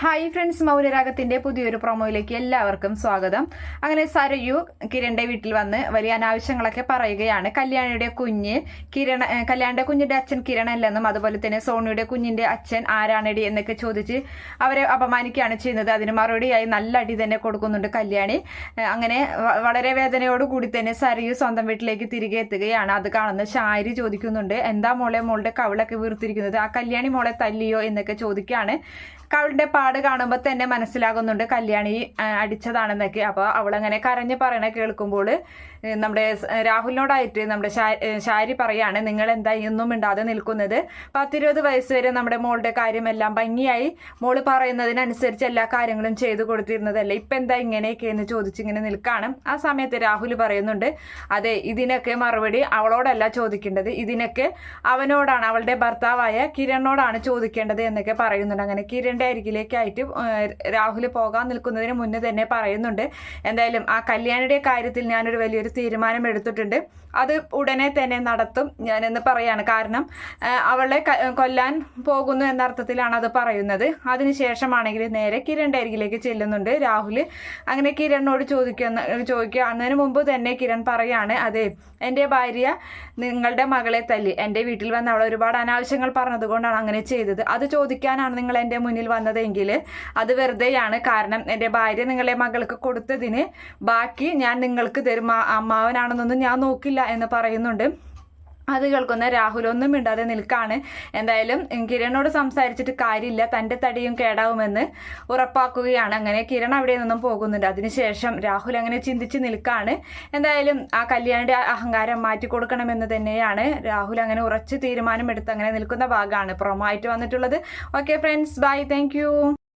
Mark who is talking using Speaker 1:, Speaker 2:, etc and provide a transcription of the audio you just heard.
Speaker 1: Hi friends മൗനരാഗത്തിന്റെ പുതിയൊരു പ്രൊമോയിലേക്ക് എല്ലാവർക്കും സ്വാഗതം. അങ്ങനെ സരയു കിരണിന്റെ വീട്ടിൽ വന്ന് വലിയ അനാവശ്യങ്ങളൊക്കെ പറയുകയാണ്. കല്യാണിയുടെ കുഞ്ഞ് കിരണ കല്യാണിന്റെ കുഞ്ഞിന്റെ അച്ഛൻ കിരണ അല്ലെന്നും അതുപോലെ തന്നെ സോണിയുടെ കുഞ്ഞിന്റെ അച്ഛൻ ആരാണടി എന്നൊക്കെ ചോദിച്ച് അവരെ അപമാനിക്കുകയാണ് ചെയ്യുന്നത്. അതിന് മറുപടിയായി നല്ല അടി തന്നെ കൊടുക്കുന്നുണ്ട് കല്യാണി. അങ്ങനെ വളരെ വേദനയോടുകൂടി തന്നെ സരയു സ്വന്തം വീട്ടിലേക്ക് തിരികെ എത്തുകയാണ്. അത് കാണുന്ന ഷാരി ചോദിക്കുന്നുണ്ട് എന്താ മോളെ മോളുടെ കവിളൊക്കെ വീർത്തിരിക്കുന്നത്? ആ കല്യാണി മോളെ തല്ലിയോ? എന്നൊക്കെ ചോദിക്കുകയാണ്. കവളുടെ പാട് കാണുമ്പോൾ തന്നെ മനസ്സിലാകുന്നുണ്ട് കല്യാണി അടിച്ചതാണെന്നൊക്കെ. അപ്പോൾ അവളങ്ങനെ കരഞ്ഞ് പറയണ കേൾക്കുമ്പോൾ നമ്മുടെ രാഹുലിനോടായിട്ട് നമ്മുടെ ശാരി പറയാണ് നിങ്ങൾ എന്താ ഒന്നും ഇണ്ടാതെ നിൽക്കുന്നത്? പത്തിരുപത് വയസ്സ് വരെ നമ്മുടെ മോളുടെ കാര്യമെല്ലാം ഭംഗിയായി. മോൾ പറയുന്നതിനനുസരിച്ച് എല്ലാ കാര്യങ്ങളും ചെയ്തു കൊടുത്തിരുന്നതല്ലേ. ഇപ്പം എന്താ ഇങ്ങനെയൊക്കെ എന്ന് ചോദിച്ചിങ്ങനെ നിൽക്കാണ്. ആ സമയത്ത് രാഹുൽ പറയുന്നുണ്ട് അതെ ഇതിനൊക്കെ മറുപടി അവളോടല്ല ചോദിക്കേണ്ടത്. ഇതിനൊക്കെ അവനോടാണ് അവളുടെ ഭർത്താവായ കിരണിനോടാണ് ചോദിക്കേണ്ടത് എന്നൊക്കെ പറയുന്നുണ്ട്. അങ്ങനെ കിരണിന്റെ അരികിലേക്കായിട്ട് രാഹുൽ പോകാൻ നിൽക്കുന്നതിന് മുന്നേ തന്നെ പറയുന്നുണ്ട്. എന്തായാലും ആ കല്യാണിയുടെ കാര്യത്തിൽ ഞാനൊരു വലിയൊരു തീരുമാനം എടുത്തിട്ടുണ്ട്. അത് ഉടനെ തന്നെ നടത്തും ഞാനെന്ന് പറയാണ്. കാരണം അവളെ കൊല്ലാൻ പോകുന്നു എന്ന അർത്ഥത്തിലാണ് അത് പറയുന്നത്. അതിനുശേഷമാണെങ്കിൽ നേരെ കിരൺ അരികിലേക്ക് ചെല്ലുന്നുണ്ട് രാഹുൽ അങ്ങനെ കിരണിനോട് ചോദിക്കുന്ന ചോദിക്കുക. അതിന് മുമ്പ് തന്നെ കിരൺ പറയാണ് അതെ എന്റെ ഭാര്യ നിങ്ങളുടെ മകളെ തല്ലി. എന്റെ വീട്ടിൽ വന്ന് അവൾ ഒരുപാട് അനാവശ്യങ്ങൾ പറഞ്ഞതുകൊണ്ടാണ് അങ്ങനെ ചെയ്തത്. അത് ചോദിക്കാനാണ് നിങ്ങൾ എന്റെ മുന്നിൽ വന്നതെങ്കിൽ അത് വെറുതെയാണ്. കാരണം എന്റെ ഭാര്യ നിങ്ങളെ മകൾക്ക് കൊടുത്തതിന് ബാക്കി ഞാൻ നിങ്ങൾക്ക് തരും. അമ്മാവനാണെന്നൊന്നും ഞാൻ നോക്കില്ല എന്ന് പറയുന്നുണ്ട്. അത് കേൾക്കുന്ന രാഹുൽ ഒന്നും മിണ്ടാതെ നിൽക്കാണ്. എന്തായാലും കിരണിനോട് സംസാരിച്ചിട്ട് കാര്യമില്ല. തന്റെ തടിയും കേടാവുമെന്ന് ഉറപ്പാക്കുകയാണ്. അങ്ങനെ കിരൺ അവിടെ നിന്നും പോകുന്നുണ്ട്. അതിനുശേഷം രാഹുൽ അങ്ങനെ ചിന്തിച്ച് നിൽക്കാണ്. എന്തായാലും ആ കല്യാണിയുടെ അഹങ്കാരം മാറ്റി കൊടുക്കണമെന്ന് തന്നെയാണ് രാഹുൽ അങ്ങനെ ഉറച്ച് തീരുമാനമെടുത്ത് അങ്ങനെ നിൽക്കുന്ന ഭാഗമാണ്. പ്രൊമോ ആയിട്ട് വന്നിട്ടുള്ളത്. Okay friends bye thank